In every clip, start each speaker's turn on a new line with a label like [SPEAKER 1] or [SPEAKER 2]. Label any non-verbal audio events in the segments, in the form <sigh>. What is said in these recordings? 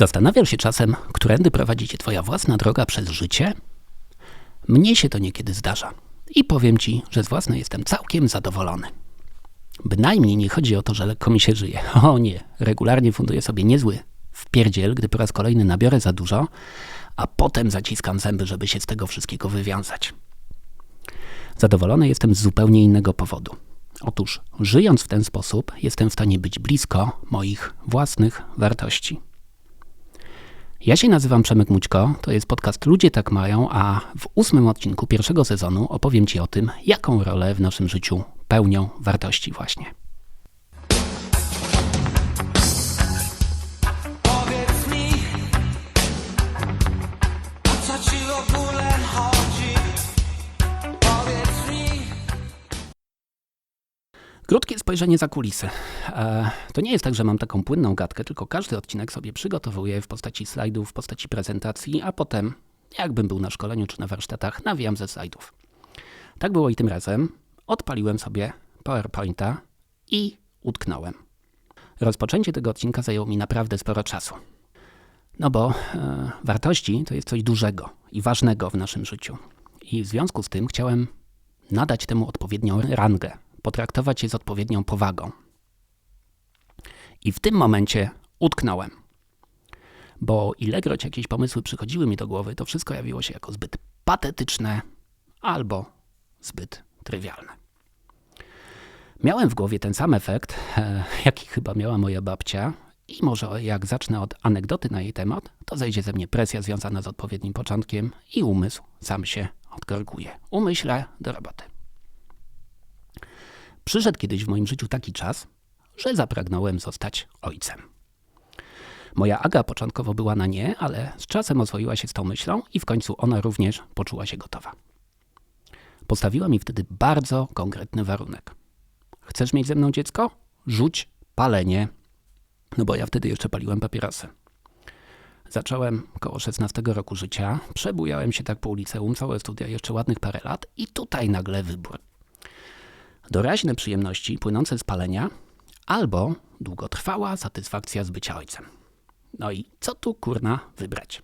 [SPEAKER 1] Zastanawiasz się czasem, którędy prowadzi cię twoja własna droga przez życie? Mnie się to niekiedy zdarza. I powiem ci, że z własnej jestem całkiem zadowolony. Bynajmniej nie chodzi o to, że lekko mi się żyje. <laughs> O nie, regularnie funduję sobie niezły wpierdziel, gdy po raz kolejny nabiorę za dużo, a potem zaciskam zęby, żeby się z tego wszystkiego wywiązać. Zadowolony jestem z zupełnie innego powodu. Otóż, żyjąc w ten sposób, jestem w stanie być blisko moich własnych wartości. Ja się nazywam Przemek Mućko, to jest podcast Ludzie tak mają, a w ósmym odcinku pierwszego sezonu opowiem Ci o tym, jaką rolę w naszym życiu pełnią wartości właśnie. Spojrzenie za kulisy. E, to nie jest tak, że mam taką płynną gadkę, tylko każdy odcinek sobie przygotowuję w postaci slajdów, w postaci prezentacji, a potem, jakbym był na szkoleniu czy na warsztatach, nawijam ze slajdów. Tak było i tym razem. Odpaliłem sobie PowerPointa i utknąłem. Rozpoczęcie tego odcinka zajęło mi naprawdę sporo czasu. No bo e, wartości to jest coś dużego i ważnego w naszym życiu. I w związku z tym chciałem nadać temu odpowiednią rangę, potraktować je z odpowiednią powagą. I w tym momencie utknąłem. Bo ilekroć jakieś pomysły przychodziły mi do głowy, to wszystko jawiło się jako zbyt patetyczne albo zbyt trywialne. Miałem w głowie ten sam efekt, <laughs> jaki chyba miała moja babcia, i może jak zacznę od anegdoty na jej temat, to zejdzie ze mnie presja związana z odpowiednim początkiem i umysł sam się odkorkuje. Umyślę do roboty. Przyszedł kiedyś w moim życiu taki czas, że zapragnąłem zostać ojcem. Moja Aga początkowo była na nie, ale z czasem oswoiła się z tą myślą i w końcu ona również poczuła się gotowa. Postawiła mi wtedy bardzo konkretny warunek. Chcesz mieć ze mną dziecko? Rzuć palenie. No bo ja wtedy jeszcze paliłem papierosy. Zacząłem koło 16 roku życia, przebujałem się tak po liceum, całe studia jeszcze ładnych parę lat i tutaj nagle wybór. Doraźne przyjemności płynące z palenia albo długotrwała satysfakcja z bycia ojcem. No i co tu kurna wybrać?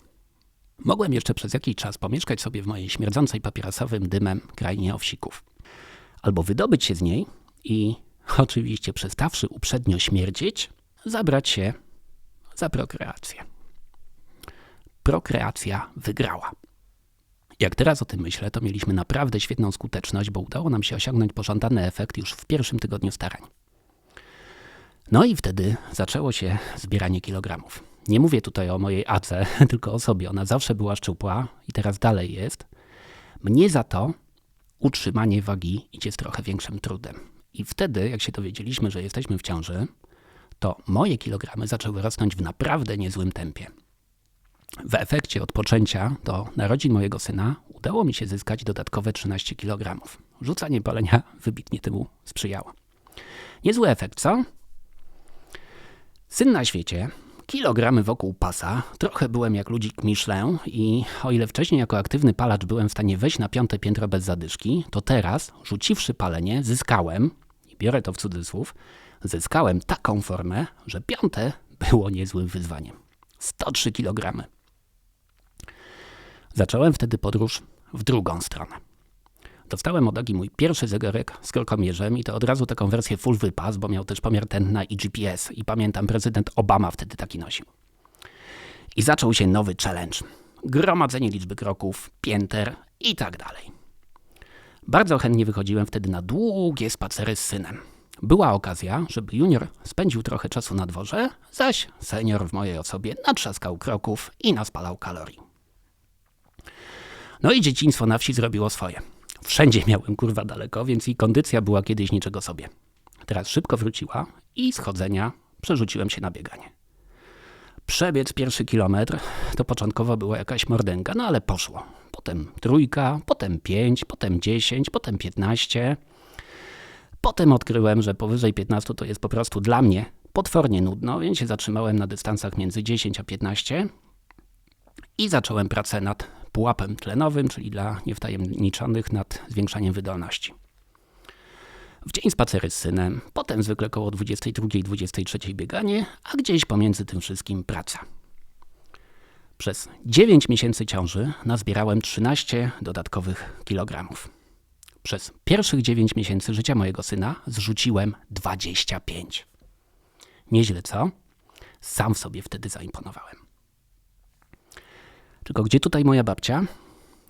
[SPEAKER 1] Mogłem jeszcze przez jakiś czas pomieszkać sobie w mojej śmierdzącej papierosowym dymem krainie owsików. Albo wydobyć się z niej i, <laughs> oczywiście przestawszy uprzednio śmierdzieć, zabrać się za prokreację. Prokreacja wygrała. Jak teraz o tym myślę, to mieliśmy naprawdę świetną skuteczność, bo udało nam się osiągnąć pożądany efekt już w pierwszym tygodniu starań. No i wtedy zaczęło się zbieranie kilogramów. Nie mówię tutaj o mojej Ace, <laughs> tylko o sobie. Ona zawsze była szczupła i teraz dalej jest. Mnie za to utrzymanie wagi idzie z trochę większym trudem. I wtedy, jak się dowiedzieliśmy, że jesteśmy w ciąży, to moje kilogramy zaczęły rosnąć w naprawdę niezłym tempie. W efekcie odpoczęcia do narodzin mojego syna udało mi się zyskać dodatkowe 13 kg. Rzucanie palenia wybitnie temu sprzyjało. Niezły efekt, co? Syn na świecie, kilogramy wokół pasa, trochę byłem jak ludzik Michelin i o ile wcześniej jako aktywny palacz byłem w stanie wejść na piąte piętro bez zadyszki, to teraz, rzuciwszy palenie, zyskałem, i biorę to w cudzysłów, zyskałem taką formę, że piąte było niezłym wyzwaniem. 103 kg. Zacząłem wtedy podróż w drugą stronę. Dostałem od Agi mój pierwszy zegarek z krokomierzem i to od razu taką wersję full wypas, bo miał też pomiar tętna i GPS. I pamiętam, prezydent Obama wtedy taki nosił. I zaczął się nowy challenge. Gromadzenie liczby kroków, pięter i tak dalej. Bardzo chętnie wychodziłem wtedy na długie spacery z synem. Była okazja, żeby junior spędził trochę czasu na dworze, zaś senior w mojej osobie natrzaskał kroków i naspalał kalorii. No i dzieciństwo na wsi zrobiło swoje. Wszędzie miałem kurwa daleko, więc i kondycja była kiedyś niczego sobie. Teraz szybko wróciła i z chodzenia przerzuciłem się na bieganie. Przebiec pierwszy kilometr to początkowo była jakaś mordęga, no ale poszło. Potem trójka, potem pięć, potem dziesięć, potem piętnaście. Potem odkryłem, że powyżej 15 to jest po prostu dla mnie potwornie nudno, więc się zatrzymałem na dystansach między 10 a 15 i zacząłem pracę nad pułapem tlenowym, czyli dla niewtajemniczonych nad zwiększaniem wydolności. W dzień spacery z synem, potem zwykle koło 22-23 bieganie, a gdzieś pomiędzy tym wszystkim praca. Przez 9 miesięcy ciąży nazbierałem 13 dodatkowych kilogramów. Przez pierwszych 9 miesięcy życia mojego syna zrzuciłem 25. Nieźle, co? Sam sobie wtedy zaimponowałem. Tylko gdzie tutaj moja babcia?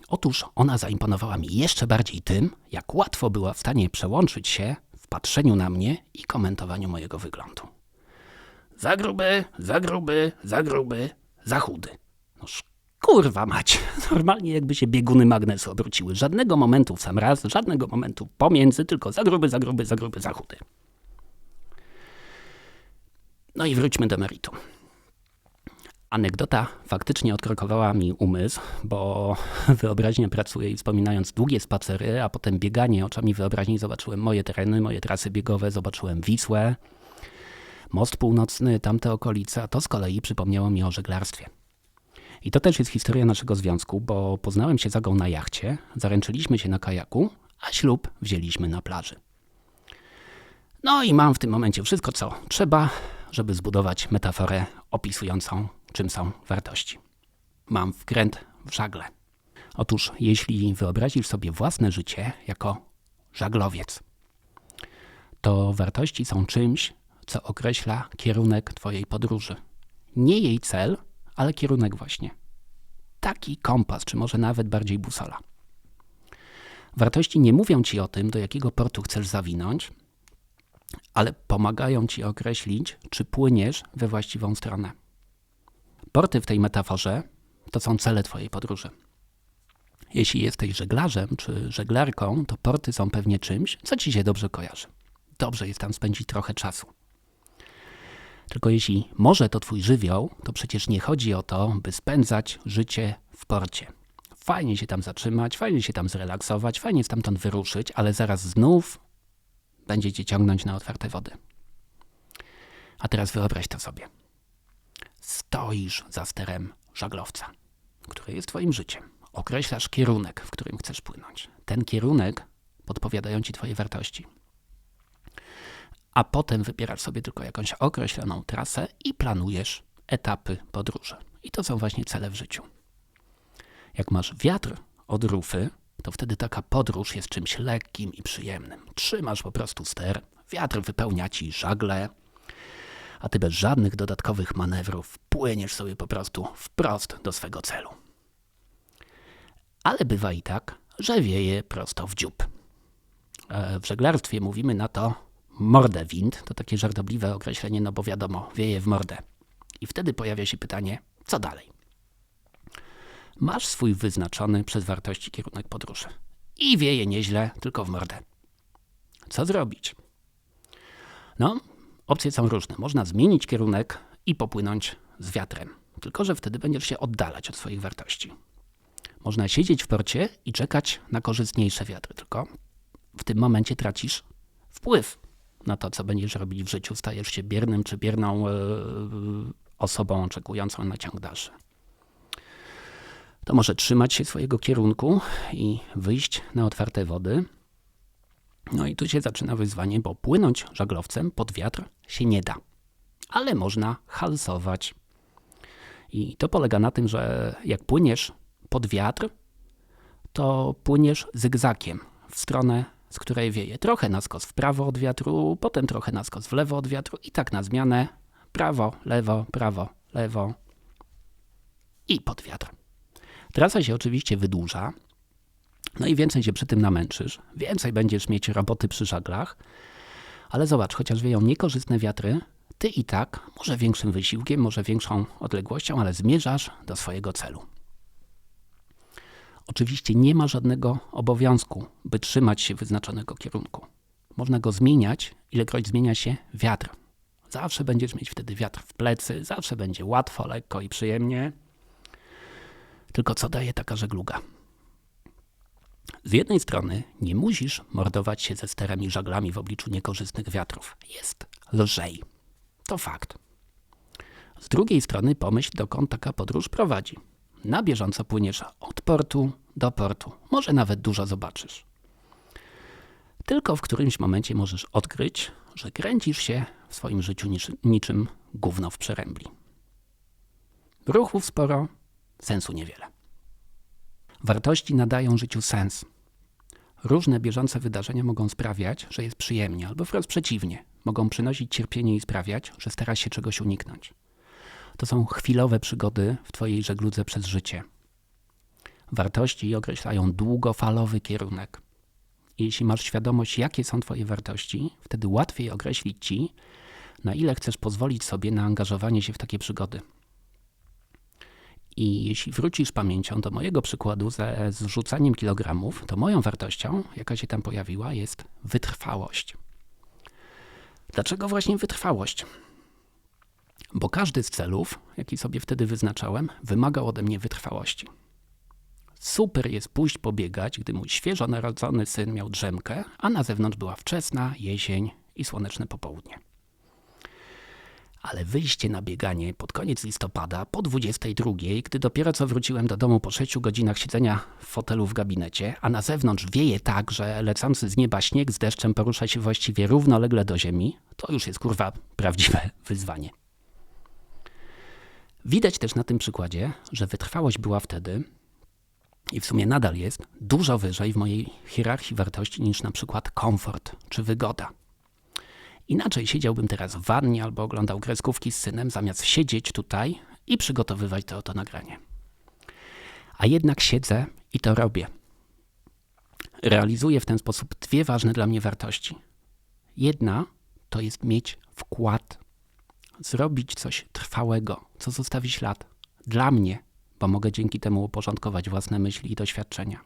[SPEAKER 1] Otóż ona zaimponowała mi jeszcze bardziej tym, jak łatwo była w stanie przełączyć się w patrzeniu na mnie i komentowaniu mojego wyglądu. Za gruby, za gruby, za gruby, za chudy. Noż kurwa mać, <laughs> normalnie jakby się bieguny magnesu obróciły. Żadnego momentu w sam raz, żadnego momentu pomiędzy, tylko za gruby, za gruby, za gruby, za chudy. No i wróćmy do meritum. Anegdota faktycznie odkrokowała mi umysł, bo <laughs> wyobraźnia pracuje i wspominając długie spacery, a potem bieganie oczami wyobraźni zobaczyłem moje tereny, moje trasy biegowe, zobaczyłem Wisłę, Most Północny, tamte okolice, a to z kolei przypomniało mi o żeglarstwie. I to też jest historia naszego związku, bo poznałem się z Agą na jachcie, zaręczyliśmy się na kajaku, a ślub wzięliśmy na plaży. No i mam w tym momencie wszystko, co trzeba, żeby zbudować metaforę opisującą, czym są wartości. Mam wkręt w żagle. Otóż, jeśli wyobrazisz sobie własne życie jako żaglowiec, to wartości są czymś, co określa kierunek Twojej podróży. Nie jej cel, ale kierunek właśnie. Taki kompas, czy może nawet bardziej busola. Wartości nie mówią Ci o tym, do jakiego portu chcesz zawinąć, ale pomagają Ci określić, czy płyniesz we właściwą stronę. Porty w tej metaforze to są cele Twojej podróży. Jeśli jesteś żeglarzem czy żeglarką, to porty są pewnie czymś, co Ci się dobrze kojarzy. Dobrze jest tam spędzić trochę czasu. Tylko jeśli morze to Twój żywioł, to przecież nie chodzi o to, by spędzać życie w porcie. Fajnie się tam zatrzymać, fajnie się tam zrelaksować, fajnie stamtąd wyruszyć, ale zaraz znów będzie cię ciągnąć na otwarte wody. A teraz wyobraź to sobie. Stoisz za sterem żaglowca, który jest twoim życiem. Określasz kierunek, w którym chcesz płynąć. Ten kierunek podpowiadają ci twoje wartości. A potem wybierasz sobie tylko jakąś określoną trasę i planujesz etapy podróży. I to są właśnie cele w życiu. Jak masz wiatr od rufy, to wtedy taka podróż jest czymś lekkim i przyjemnym. Trzymasz po prostu ster, wiatr wypełnia ci żagle, a ty bez żadnych dodatkowych manewrów płyniesz sobie po prostu wprost do swego celu. Ale bywa i tak, że wieje prosto w dziób. E, W żeglarstwie mówimy na to mordę wind, to takie żartobliwe określenie, no bo wiadomo, wieje w mordę. I wtedy pojawia się pytanie, co dalej? Masz swój wyznaczony przez wartości kierunek podróży. I wieje nieźle, tylko w mordę. Co zrobić? No, opcje są różne. Można zmienić kierunek i popłynąć z wiatrem. Tylko, że wtedy będziesz się oddalać od swoich wartości. Można siedzieć w porcie i czekać na korzystniejsze wiatry, tylko w tym momencie tracisz wpływ na to, co będziesz robić w życiu. Stajesz się biernym czy bierną e, osobą oczekującą na ciąg dalszy to może trzymać się swojego kierunku i wyjść na otwarte wody. No i tu się zaczyna wyzwanie, bo płynąć żaglowcem pod wiatr się nie da, ale można halsować. I to polega na tym, że jak płyniesz pod wiatr, to płyniesz zygzakiem w stronę, z której wieje. Trochę na skos w prawo od wiatru, potem trochę na skos w lewo od wiatru i tak na zmianę prawo, lewo, prawo, lewo i pod wiatr. Trasa się oczywiście wydłuża, no i więcej się przy tym namęczysz, więcej będziesz mieć roboty przy żaglach, ale zobacz, chociaż wieją niekorzystne wiatry, ty i tak, może większym wysiłkiem, może większą odległością, ale zmierzasz do swojego celu. Oczywiście nie ma żadnego obowiązku, by trzymać się wyznaczonego kierunku. Można go zmieniać, ilekroć zmienia się wiatr. Zawsze będziesz mieć wtedy wiatr w plecy, zawsze będzie łatwo, lekko i przyjemnie. Tylko co daje taka żegluga? Z jednej strony nie musisz mordować się ze sterem i żaglami w obliczu niekorzystnych wiatrów. Jest lżej. To fakt. Z drugiej strony pomyśl, dokąd taka podróż prowadzi. Na bieżąco płyniesz od portu do portu. Może nawet dużo zobaczysz. Tylko w którymś momencie możesz odkryć, że kręcisz się w swoim życiu niczym gówno w przerębli. Ruchów sporo, sensu niewiele. Wartości nadają życiu sens. Różne bieżące wydarzenia mogą sprawiać, że jest przyjemnie, albo wprost przeciwnie. Mogą przynosić cierpienie i sprawiać, że starasz się czegoś uniknąć. To są chwilowe przygody w Twojej żegludze przez życie. Wartości określają długofalowy kierunek. Jeśli masz świadomość, jakie są Twoje wartości, wtedy łatwiej określić Ci, na ile chcesz pozwolić sobie na angażowanie się w takie przygody. I jeśli wrócisz pamięcią do mojego przykładu ze zrzucaniem kilogramów, to moją wartością, jaka się tam pojawiła, jest wytrwałość. Dlaczego właśnie wytrwałość? Bo każdy z celów, jaki sobie wtedy wyznaczałem, wymagał ode mnie wytrwałości. Super jest pójść pobiegać, gdy mój świeżo narodzony syn miał drzemkę, a na zewnątrz była wczesna jesień i słoneczne popołudnie. Ale wyjście na bieganie pod koniec listopada, po 22, gdy dopiero co wróciłem do domu po 6 godzinach siedzenia w fotelu w gabinecie, a na zewnątrz wieje tak, że lecący z nieba śnieg z deszczem porusza się właściwie równolegle do ziemi, to już jest kurwa prawdziwe <laughs> wyzwanie. Widać też na tym przykładzie, że wytrwałość była wtedy, i w sumie nadal jest, dużo wyżej w mojej hierarchii wartości niż na przykład komfort czy wygoda. Inaczej siedziałbym teraz w wannie albo oglądał kreskówki z synem, zamiast siedzieć tutaj i przygotowywać to oto nagranie. A jednak siedzę i to robię. Realizuję w ten sposób dwie ważne dla mnie wartości. Jedna to jest mieć wkład, zrobić coś trwałego, co zostawi ślad dla mnie, bo mogę dzięki temu uporządkować własne myśli i doświadczenia.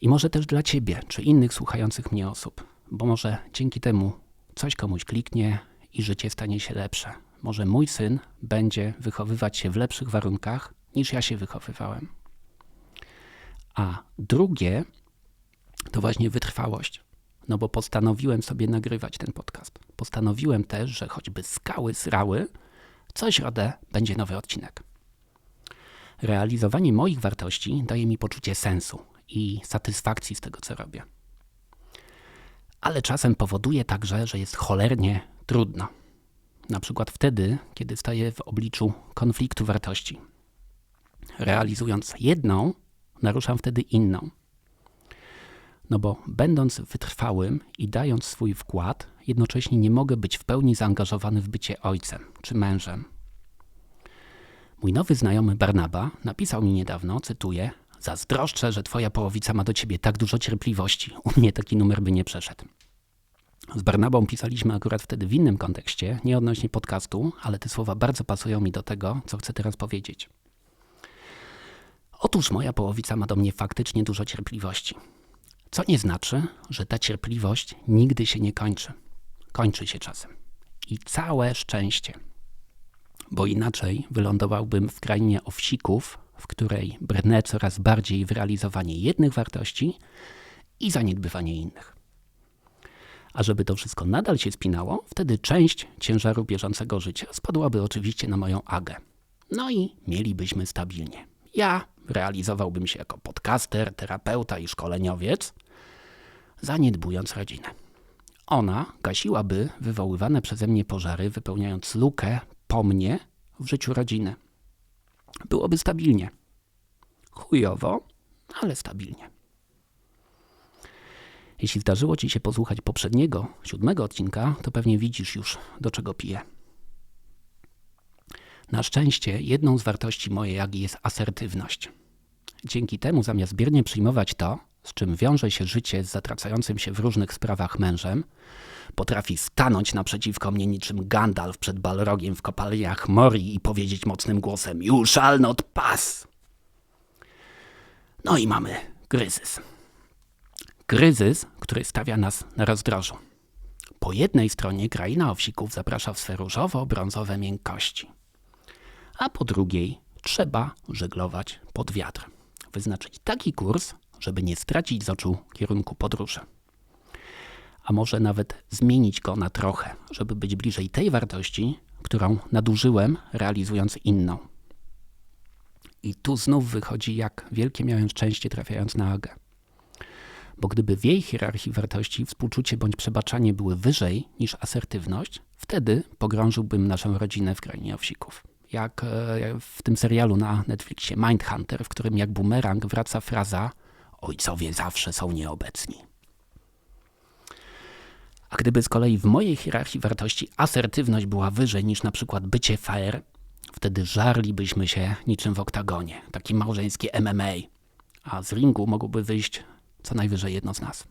[SPEAKER 1] I może też dla ciebie czy innych słuchających mnie osób, bo może dzięki temu coś komuś kliknie i życie stanie się lepsze. Może mój syn będzie wychowywać się w lepszych warunkach niż ja się wychowywałem. A drugie to właśnie wytrwałość. No bo postanowiłem sobie nagrywać ten podcast. Postanowiłem też, że choćby skały srały, co środę będzie nowy odcinek. Realizowanie moich wartości daje mi poczucie sensu i satysfakcji z tego, co robię. Ale czasem powoduje także, że jest cholernie trudno. Na przykład wtedy, kiedy staję w obliczu konfliktu wartości. Realizując jedną, naruszam wtedy inną. No bo będąc wytrwałym i dając swój wkład, jednocześnie nie mogę być w pełni zaangażowany w bycie ojcem czy mężem. Mój nowy znajomy Barnaba napisał mi niedawno, cytuję: Zazdroszczę, że twoja połowica ma do ciebie tak dużo cierpliwości. U mnie taki numer by nie przeszedł. Z Barnabą pisaliśmy akurat wtedy w innym kontekście, nie odnośnie podcastu, ale te słowa bardzo pasują mi do tego, co chcę teraz powiedzieć. Otóż moja połowica ma do mnie faktycznie dużo cierpliwości. Co nie znaczy, że ta cierpliwość nigdy się nie kończy. Kończy się czasem. I całe szczęście. Bo inaczej wylądowałbym w krainie owsików, w której brnę coraz bardziej w realizowanie jednych wartości i zaniedbywanie innych. A żeby to wszystko nadal się spinało, wtedy część ciężaru bieżącego życia spadłaby oczywiście na moją agę. No i mielibyśmy stabilnie. Ja realizowałbym się jako podcaster, terapeuta i szkoleniowiec, zaniedbując rodzinę. Ona gasiłaby wywoływane przeze mnie pożary, wypełniając lukę po mnie w życiu rodziny. Byłoby stabilnie. Chujowo, ale stabilnie. Jeśli zdarzyło Ci się posłuchać poprzedniego, siódmego odcinka, to pewnie widzisz już, do czego piję. Na szczęście jedną z wartości mojej jagi jest asertywność. Dzięki temu zamiast biernie przyjmować to, z czym wiąże się życie z zatracającym się w różnych sprawach mężem, potrafi stanąć naprzeciwko mnie niczym Gandalf przed Balrogiem w kopalniach Mori i powiedzieć mocnym głosem You shall not pass! No i mamy kryzys. Kryzys, który stawia nas na rozdrożu. Po jednej stronie kraina owsików zaprasza w swe różowo-brązowe miękkości, a po drugiej trzeba żeglować pod wiatr. Wyznaczyć taki kurs, żeby nie stracić z oczu kierunku podróży. A może nawet zmienić go na trochę, żeby być bliżej tej wartości, którą nadużyłem, realizując inną. I tu znów wychodzi, jak wielkie miałem szczęście trafiając na Agę. Bo gdyby w jej hierarchii wartości współczucie bądź przebaczanie były wyżej niż asertywność, wtedy pogrążyłbym naszą rodzinę w krainie owsików. jak e, w tym serialu na Netflixie Mindhunter, w którym jak bumerang wraca fraza ojcowie zawsze są nieobecni. A gdyby z kolei w mojej hierarchii wartości asertywność była wyżej niż na przykład bycie fair, wtedy żarlibyśmy się niczym w oktagonie, takie małżeńskie MMA, a z ringu mogłoby wyjść co najwyżej jedno z nas.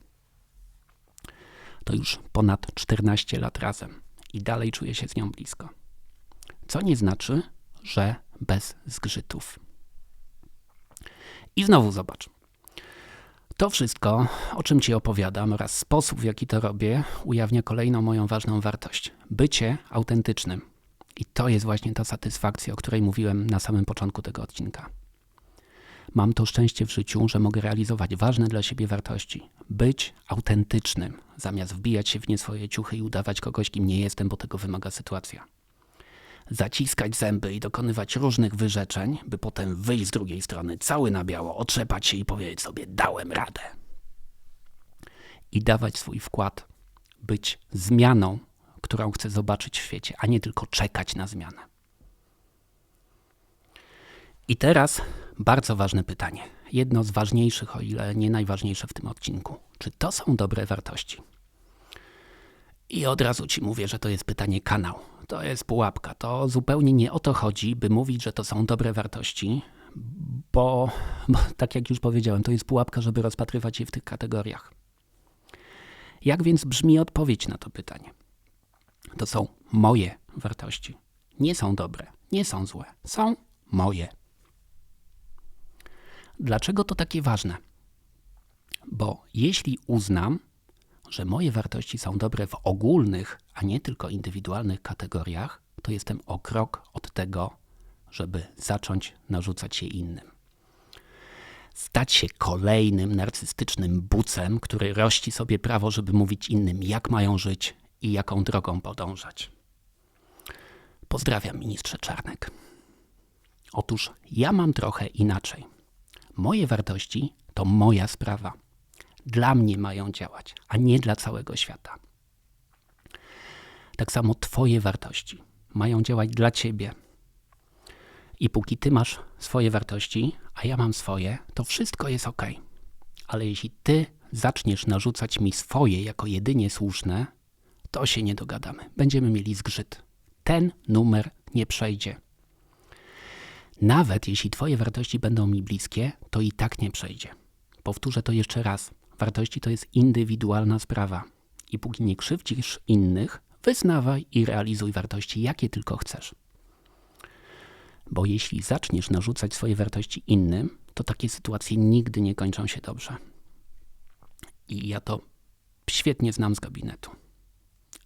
[SPEAKER 1] To już ponad 14 lat razem i dalej czuję się z nią blisko. Co nie znaczy, że bez zgrzytów. I znowu zobacz. To wszystko, o czym Ci opowiadam, oraz sposób, w jaki to robię, ujawnia kolejną moją ważną wartość bycie autentycznym. I to jest właśnie ta satysfakcja, o której mówiłem na samym początku tego odcinka. Mam to szczęście w życiu, że mogę realizować ważne dla siebie wartości. Być autentycznym, zamiast wbijać się w nie swoje ciuchy i udawać kogoś, kim nie jestem, bo tego wymaga sytuacja. Zaciskać zęby i dokonywać różnych wyrzeczeń, by potem wyjść z drugiej strony cały na biało, otrzepać się i powiedzieć sobie: Dałem radę. I dawać swój wkład, być zmianą, którą chcę zobaczyć w świecie, a nie tylko czekać na zmianę. I teraz bardzo ważne pytanie. Jedno z ważniejszych, o ile nie najważniejsze w tym odcinku. Czy to są dobre wartości? I od razu ci mówię, że to jest pytanie kanał. To jest pułapka. To zupełnie nie o to chodzi, by mówić, że to są dobre wartości, bo, bo tak jak już powiedziałem, to jest pułapka, żeby rozpatrywać je w tych kategoriach. Jak więc brzmi odpowiedź na to pytanie? To są moje wartości. Nie są dobre, nie są złe, są moje. Dlaczego to takie ważne? Bo jeśli uznam, że moje wartości są dobre w ogólnych, a nie tylko indywidualnych kategoriach, to jestem o krok od tego, żeby zacząć narzucać je innym. Stać się kolejnym narcystycznym bucem, który rości sobie prawo, żeby mówić innym, jak mają żyć i jaką drogą podążać. Pozdrawiam, ministrze Czarnek. Otóż ja mam trochę inaczej. Moje wartości to moja sprawa. Dla mnie mają działać, a nie dla całego świata. Tak samo Twoje wartości mają działać dla Ciebie. I póki Ty masz swoje wartości, a ja mam swoje, to wszystko jest ok. Ale jeśli Ty zaczniesz narzucać mi swoje jako jedynie słuszne, to się nie dogadamy. Będziemy mieli zgrzyt. Ten numer nie przejdzie. Nawet jeśli Twoje wartości będą mi bliskie, to i tak nie przejdzie. Powtórzę to jeszcze raz. Wartości to jest indywidualna sprawa. I póki nie krzywdzisz innych, wyznawaj i realizuj wartości, jakie tylko chcesz. Bo jeśli zaczniesz narzucać swoje wartości innym, to takie sytuacje nigdy nie kończą się dobrze. I ja to świetnie znam z gabinetu.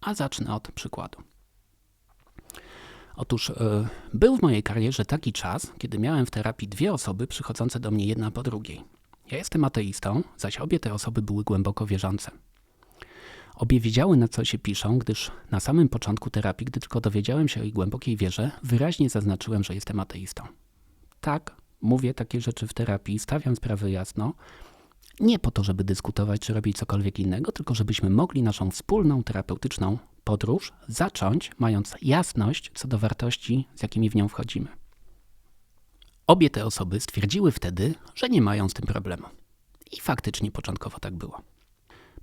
[SPEAKER 1] A zacznę od przykładu. Otóż e, był w mojej karierze taki czas, kiedy miałem w terapii dwie osoby przychodzące do mnie jedna po drugiej. Ja jestem ateistą, zaś obie te osoby były głęboko wierzące. Obie wiedziały, na co się piszą, gdyż na samym początku terapii, gdy tylko dowiedziałem się o ich głębokiej wierze, wyraźnie zaznaczyłem, że jestem ateistą. Tak, mówię takie rzeczy w terapii, stawiam sprawy jasno, nie po to, żeby dyskutować czy robić cokolwiek innego, tylko żebyśmy mogli naszą wspólną terapeutyczną podróż zacząć, mając jasność co do wartości, z jakimi w nią wchodzimy. Obie te osoby stwierdziły wtedy, że nie mają z tym problemu. I faktycznie początkowo tak było.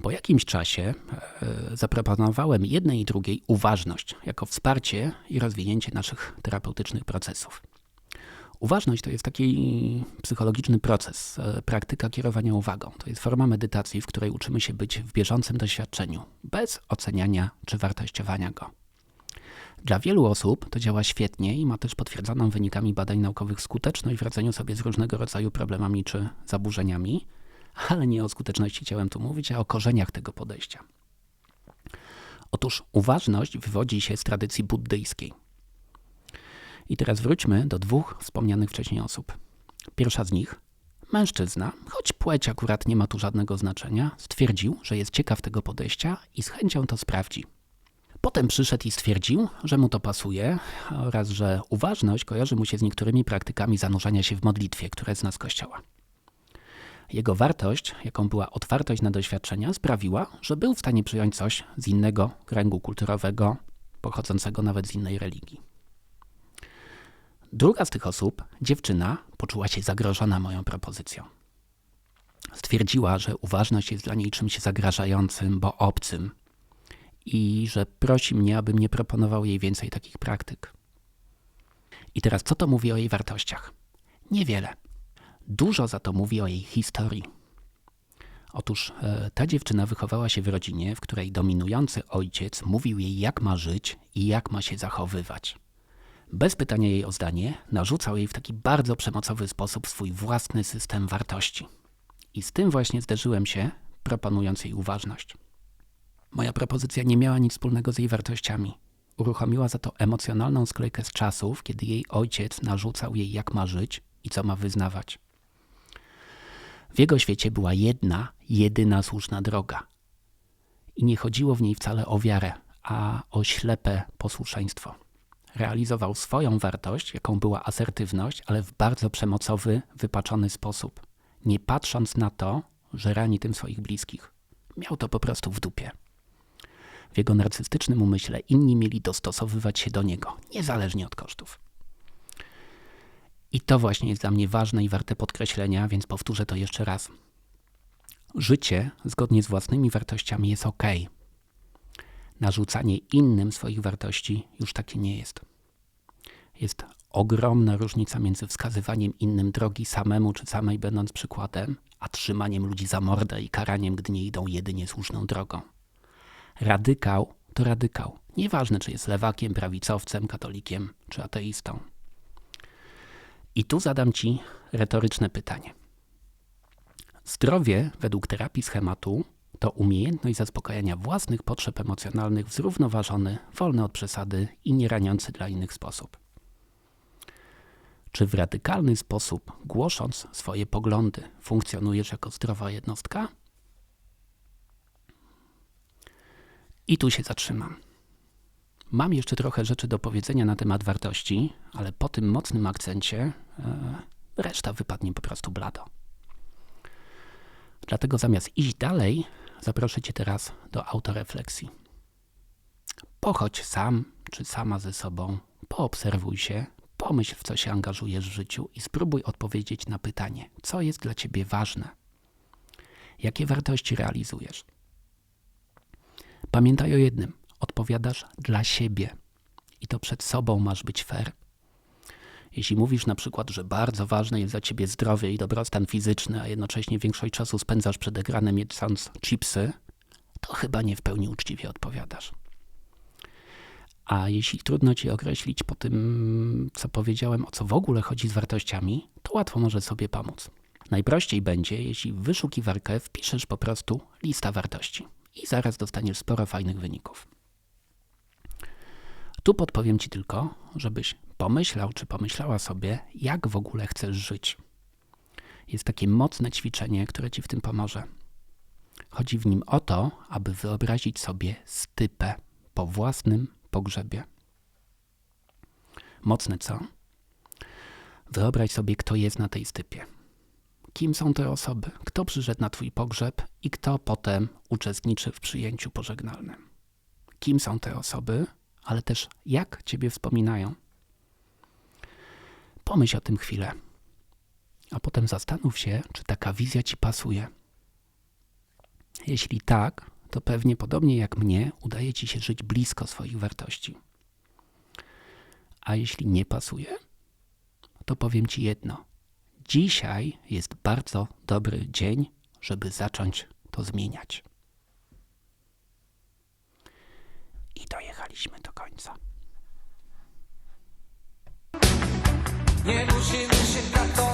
[SPEAKER 1] Po jakimś czasie e, zaproponowałem jednej i drugiej uważność jako wsparcie i rozwinięcie naszych terapeutycznych procesów. Uważność to jest taki psychologiczny proces, e, praktyka kierowania uwagą. To jest forma medytacji, w której uczymy się być w bieżącym doświadczeniu, bez oceniania czy wartościowania go. Dla wielu osób to działa świetnie i ma też potwierdzoną wynikami badań naukowych skuteczność w radzeniu sobie z różnego rodzaju problemami czy zaburzeniami, ale nie o skuteczności chciałem tu mówić, a o korzeniach tego podejścia. Otóż uważność wywodzi się z tradycji buddyjskiej. I teraz wróćmy do dwóch wspomnianych wcześniej osób. Pierwsza z nich, mężczyzna, choć płeć akurat nie ma tu żadnego znaczenia, stwierdził, że jest ciekaw tego podejścia i z chęcią to sprawdzi. Potem przyszedł i stwierdził, że mu to pasuje oraz że uważność kojarzy mu się z niektórymi praktykami zanurzania się w modlitwie, które zna z kościoła. Jego wartość, jaką była otwartość na doświadczenia, sprawiła, że był w stanie przyjąć coś z innego kręgu kulturowego, pochodzącego nawet z innej religii. Druga z tych osób, dziewczyna, poczuła się zagrożona moją propozycją. Stwierdziła, że uważność jest dla niej czymś zagrażającym, bo obcym i że prosi mnie, abym nie proponował jej więcej takich praktyk. I teraz co to mówi o jej wartościach? Niewiele. Dużo za to mówi o jej historii. Otóż e, ta dziewczyna wychowała się w rodzinie, w której dominujący ojciec mówił jej, jak ma żyć i jak ma się zachowywać. Bez pytania jej o zdanie, narzucał jej w taki bardzo przemocowy sposób swój własny system wartości. I z tym właśnie zderzyłem się, proponując jej uważność. Moja propozycja nie miała nic wspólnego z jej wartościami. Uruchomiła za to emocjonalną sklejkę z czasów, kiedy jej ojciec narzucał jej, jak ma żyć i co ma wyznawać. W jego świecie była jedna, jedyna słuszna droga. I nie chodziło w niej wcale o wiarę, a o ślepe posłuszeństwo. Realizował swoją wartość, jaką była asertywność, ale w bardzo przemocowy, wypaczony sposób, nie patrząc na to, że rani tym swoich bliskich. Miał to po prostu w dupie. W jego narcystycznym umyśle inni mieli dostosowywać się do niego, niezależnie od kosztów. I to właśnie jest dla mnie ważne i warte podkreślenia, więc powtórzę to jeszcze raz. Życie zgodnie z własnymi wartościami jest ok. Narzucanie innym swoich wartości już takie nie jest. Jest ogromna różnica między wskazywaniem innym drogi samemu czy samej będąc przykładem, a trzymaniem ludzi za mordę i karaniem, gdy nie idą jedynie słuszną drogą. Radykał to radykał. Nieważne, czy jest lewakiem, prawicowcem, katolikiem czy ateistą. I tu zadam Ci retoryczne pytanie. Zdrowie według terapii schematu to umiejętność zaspokajania własnych potrzeb emocjonalnych w zrównoważony, wolny od przesady i nieraniący dla innych sposób. Czy w radykalny sposób, głosząc swoje poglądy, funkcjonujesz jako zdrowa jednostka? I tu się zatrzymam. Mam jeszcze trochę rzeczy do powiedzenia na temat wartości, ale po tym mocnym akcencie e, reszta wypadnie po prostu blado. Dlatego zamiast iść dalej, zaproszę Cię teraz do autorefleksji. Pochodź sam czy sama ze sobą, poobserwuj się, pomyśl w co się angażujesz w życiu i spróbuj odpowiedzieć na pytanie, co jest dla Ciebie ważne. Jakie wartości realizujesz? Pamiętaj o jednym: odpowiadasz dla siebie i to przed sobą masz być fair. Jeśli mówisz na przykład, że bardzo ważne jest dla ciebie zdrowie i dobrostan fizyczny, a jednocześnie większość czasu spędzasz przed ekranem jedząc chipsy, to chyba nie w pełni uczciwie odpowiadasz. A jeśli trudno ci określić po tym, co powiedziałem, o co w ogóle chodzi z wartościami, to łatwo może sobie pomóc. Najprościej będzie, jeśli w wyszukiwarkę wpiszesz po prostu lista wartości i zaraz dostaniesz sporo fajnych wyników. Tu podpowiem Ci tylko, żebyś pomyślał czy pomyślała sobie, jak w ogóle chcesz żyć. Jest takie mocne ćwiczenie, które Ci w tym pomoże. Chodzi w nim o to, aby wyobrazić sobie stypę po własnym pogrzebie. Mocne co? Wyobraź sobie, kto jest na tej stypie. Kim są te osoby? Kto przyszedł na Twój pogrzeb i kto potem uczestniczy w przyjęciu pożegnalnym? Kim są te osoby, ale też jak Ciebie wspominają? Pomyśl o tym chwilę, a potem zastanów się, czy taka wizja Ci pasuje. Jeśli tak, to pewnie podobnie jak mnie udaje Ci się żyć blisko swoich wartości. A jeśli nie pasuje, to powiem Ci jedno. Dzisiaj jest bardzo dobry dzień, żeby zacząć to zmieniać. I dojechaliśmy do końca.
[SPEAKER 2] Nie musimy się katować